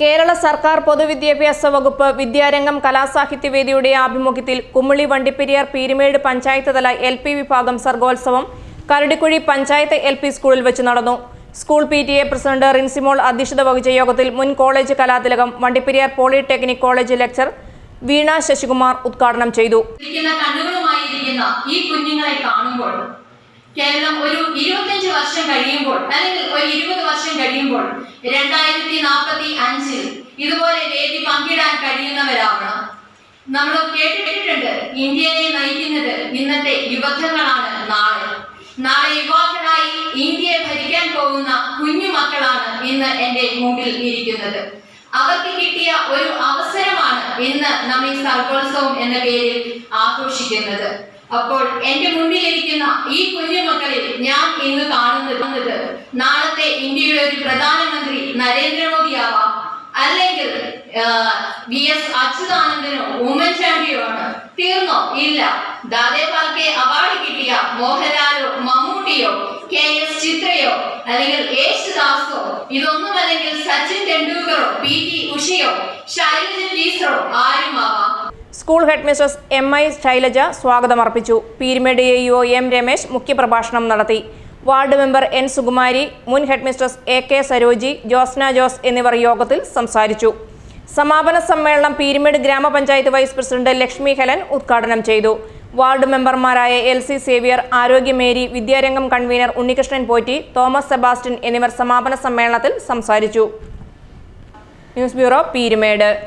കേരള സർക്കാർ പൊതുവിദ്യാഭ്യാസ വകുപ്പ് വിദ്യാരംഗം കലാസാഹിത്യവേദിയുടെ ആഭിമുഖ്യത്തിൽ കുമിളി വണ്ടിപ്പെരിയാർ പീരുമേട് പഞ്ചായത്ത് തല എൽ പി വിഭാഗം സർഗോത്സവം കരടിക്കുഴി പഞ്ചായത്ത് എൽ പി സ്കൂളിൽ വെച്ച് നടന്നു. School P T A president Rinsimol അധ്യക്ഷത വഹിച്ച യോഗത്തിൽ മുൻ college കലാതിലകം Vandiperiyar polytechnic college lecturer Veena Sasikumar ഉദ്ഘാടനം ചെയ്തു. ഈ കാണുമ്പോൾ കേരളം ഒരു ഇരുപത്തിയഞ്ച് വർഷം കഴിയുമ്പോൾ അല്ലെങ്കിൽ ഒരു ഇരുപത് വർഷം കഴിയുമ്പോൾ രണ്ടായിരത്തി നാൽപ്പത്തി ഇതുപോലെ വേദി പങ്കിടാൻ കഴിയുന്നവരാവണം. നമ്മൾ കേട്ടിട്ടുണ്ട് ഇന്ത്യയെ നയിക്കുന്നത് ഇന്നത്തെ യുവത്വങ്ങളാണ് നാളെ. നാളെ യുവാക്കളായി ഇന്ത്യയെ ഭരിക്കാൻ പോകുന്ന കുഞ്ഞു മക്കളാണ് ഇന്ന് എന്റെ മുമ്പിൽ ഇരിക്കുന്നത്. അവർക്ക് കിട്ടിയ ഒരു അവസരമാണ് ഇന്ന് നമ്മൾ ഈ സർഗോത്സവം എന്ന പേരിൽ ആഘോഷിക്കുന്നത്. അപ്പോൾ എന്റെ മുന്നിലിരിക്കുന്ന ഈ കുഞ്ഞു മക്കളിൽ ഞാൻ ഇന്ന് കാണുന്നത് നാളത്തെ ഇന്ത്യയുടെ ഒരു പ്രധാനമന്ത്രി നരേന്ദ്രമോദി വി എസ് അച്യുതാനന്ദനോ ഉമ്മൻചാണ്ടിയോ ആണ്. തീർന്നോ? ഇല്ല. ദാദേ പാൽക്കെ അവാർഡ് കിട്ടിയ മോഹൻലാലോ മമ്മൂട്ടിയോ കെ എസ് ചിത്രയോ അല്ലെങ്കിൽ യേശുദാസോ ഇതൊന്നും അല്ലെങ്കിൽ സച്ചിൻ ടെണ്ടുൽക്കറോ പി ടി ഉഷയോ ശൈലജ ടീച്ചറോ ആരുമാവാം? School head mistress M I Shailaja സ്വാഗതമർപ്പിച്ചു Peermade A U M Ramesh മുഖ്യപ്രഭാഷണം നടത്തി. വാർഡ് മെമ്പർ എൻ സുകുമാരി മുൻ head mistress A K Saroji Josna Jose എന്നിവർ യോഗത്തിൽ സംസാരിച്ചു. സമാപന സമ്മേളനം പീരുമേട് ഗ്രാമപഞ്ചായത്ത് വൈസ് പ്രസിഡന്റ് ലക്ഷ്മി ഹെലൻ ഉദ്ഘാടനം ചെയ്തു. വാർഡ് മെമ്പർമാരായ L C Xavier Arogyamary Vidyarangam convener Unnikrishnan Potti Thomas Sebastian എന്നിവർ സമാപന സമ്മേളനത്തിൽ സംസാരിച്ചു. News bureau Peermade.